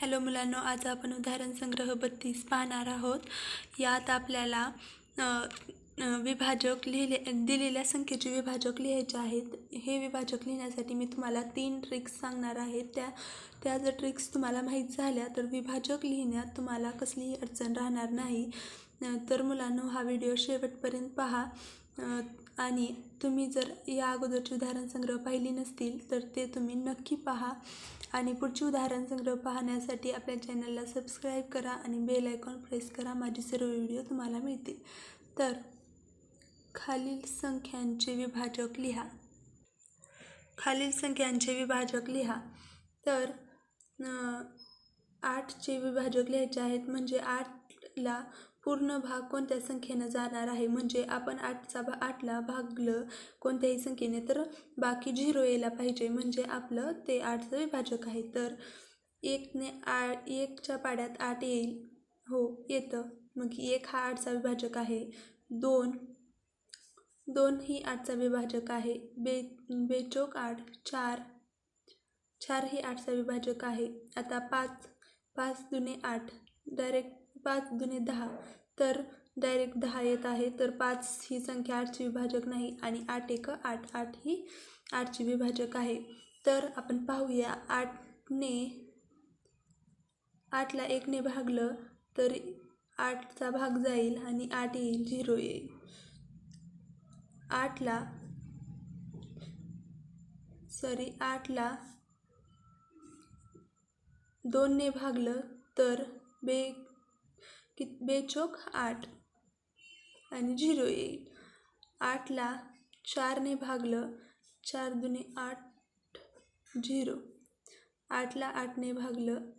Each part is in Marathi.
हॅलो मुलांनो आज आपण उदाहरण संग्रह बत्तीस पाहणार आहोत. यात आपल्याला विभाजक लिहिले दिलेल्या संख्येचे विभाजक लिहायचे आहेत. हे विभाजक लिहिण्यासाठी मी तुम्हाला तीन ट्रिक्स सांगणार आहे. त्या त्या जर ट्रिक्स तुम्हाला माहीत झाल्या तर विभाजक लिहिण्यात तुम्हाला कसलीही अडचण राहणार नाही. तर मुलांनो हा व्हिडिओ शेवटपर्यंत पहा. आणि तुम्ही जर या अगोदरची उदाहरण संग्रह पाहिली नसतील तर ते तुम्ही नक्की पहा. आणि पुढची उदाहरण संग्रह पाहण्यासाठी आपल्या चॅनलला सबस्क्राईब करा आणि बेल आयकॉन प्रेस करा माझे सर्व व्हिडिओ तुम्हाला मिळतील. तर खालील संख्यांचे विभाजक लिहा. खालील संख्यांचे विभाजक लिहा. तर आठचे विभाजक लिहायचे आहेत म्हणजे आठला पूर्ण भाग कोणत्या संख्येनं जाणार आहे? म्हणजे आपण आठचा भा आठला भागलं कोणत्याही संख्येने तर बाकी झिरो यायला पाहिजे. म्हणजे आपलं ते आठचं विभाजक आहे. तर एकने आ एकच्या पाड्यात आठ येईल. हो येतं. मग एक हा आठचा विभाजक आहे. दोन दोन ही आठचा विभाजक आहे. बे बेचोक आठ चार चार ही आठचा विभाजक आहे. आता पाच पाच दुने आठ. डायरेक्ट पाच दुने दहा. तर डायरेक्ट दहा येत आहे. तर पाच ही संख्या आठची विभाजक नाही आणि आठ एक आठ. आठ ही आठची विभाजक आहे. तर आपण पाहूया आठने आठला एकने भागलं तर आठचा भाग जाईल आणि आठ येईल झिरो येईल. आठला सॉरी आठला दोनने भागलं तर बे कि बेचोक आठ आणि झिरो येईल आठला चारने भागलं चार दुने आठ झिरो. आठला आठने भागलं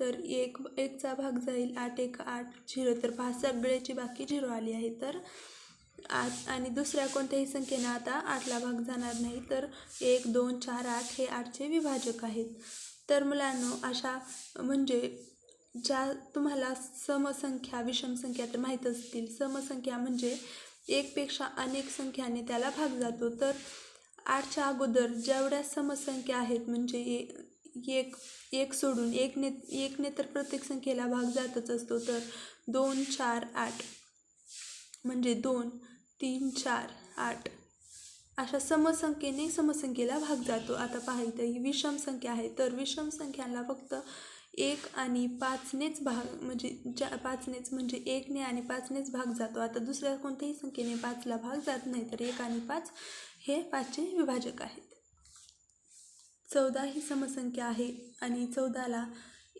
तर एक एकचा भाग जाईल आठ एक आठ झिरो. तर पहा सगळ्याची बाकी झिरो आली आहे. तर आठ आणि दुसऱ्या कोणत्याही संख्येनं आता आठला भाग जाणार नाही. तर एक दोन चार आठ हे आठचे विभाजक आहेत. तर मुलांनो अशा म्हणजे ज्या तुम्हाला समसंख्या विषमसंख्या तर माहीत असतील. समसंख्या म्हणजे एकपेक्षा अनेक संख्याने त्याला भाग जातो. तर आठच्या अगोदर जेवढ्या समसंख्या आहेत म्हणजे ए- एक एक सोडून एकने एकने तर प्रत्येक संख्येला भाग जातच असतो. तर दोन चार आठ म्हणजे दोन तीन चार आठ अशा समसंख्येने समसंख्येला भाग जातो. आता पहा इथं ही विषम संख्या आहे. तर विषम संख्यांना फक्त एक आणि पाचनेच भाग म्हणजे ज्या पाचनेच म्हणजे एकने आणि पाचनेच भाग जातो. आता दुसऱ्या कोणत्याही संख्येने पाचला भाग जात नाही तर एक आणि पाच हे पाचचे विभाजक आहेत. चौदा ही समसंख्या आहे आणि चौदाला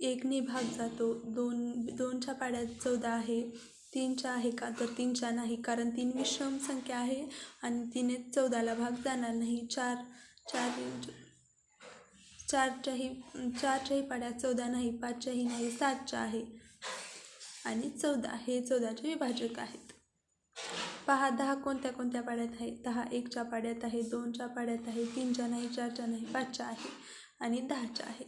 एकने भाग जातो. दोन दोनच्या पाड्यात चौदा आहे तीनच्या आहे का? तर तीनच्या नाही कारण तीन विषम संख्या आहे आणि तिने चौदाला भाग जाणार नाही. चार चार चारच्याही चारच्याही पाड्यात चौदा नाही पाचच्याही नाही सातच्या आहे. आणि चौदा हे चौदाचे विभाजक आहेत. पहा दहा कोणत्या कोणत्या पाड्यात आहे? दहा एकच्या पाड्यात आहे दोनच्या पाड्यात आहे तीनच्या नाही चारच्या नाही पाचच्या आहे आणि दहाच्या आहे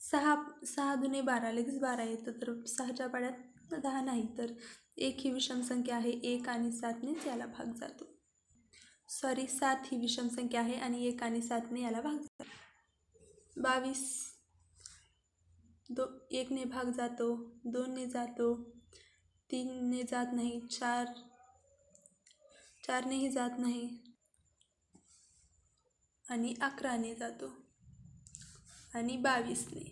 सहा सहा दुने बारा लगेच बारा येतं. तर सहाच्या पाड्यात दहा नाही तर एक ही विषम संख्या आहे. एक आणि सातनेच याला भाग जातो. सॉरी सात ही विषम संख्या आहे आणि एक आणि सातने याला भाग जातो. बावीस. दो एकने भाग जातो दोनने जातो तीनने जात नाही चार चारनेही जात नाही आणि अकराने जातो आणि बावीसने.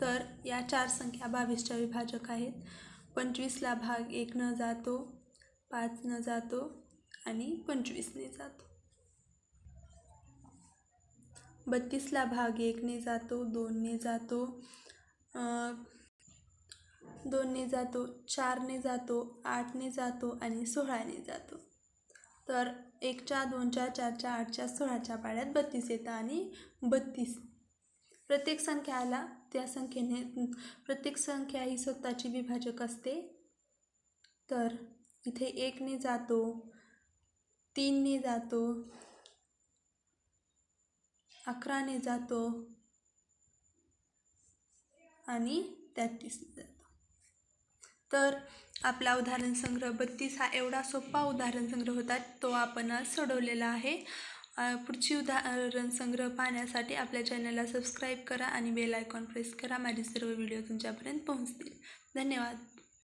तर या चार संख्या बावीसच्या विभाजक आहेत. पंचवीसला भाग एक न जातो पाच न जातो आणि पंचवीसने जातो. बत्तीसला भाग एकने जातो दोनने जातो दोनने जातो चारने जातो आठने जातो आणि सोळाने जातो. तर एकच्या दोनच्या चारच्या आठच्या सोळाच्या पाड्यात बत्तीस येतं आणि बत्तीस. प्रत्येक संख्याला त्या संख्येने प्रत्येक संख्या ही स्वतःची विभाजक असते. तर इथे एकने जातो तीनने जातो अकराने जातो. आणि तेहतीसने जातो. तर आपला उदाहरण संग्रह बत्तीस हा एवढा सोपा उदाहरण संग्रह होता तो आपण आज सोडवलेला आहे. पुढची उदाहरण संग्रह पाहण्यासाठी आपल्या चॅनलला सबस्क्राईब करा आणि बेल आयकॉन प्रेस करा. माझे सर्व व्हिडिओ तुमच्यापर्यंत पोहोचतील. धन्यवाद.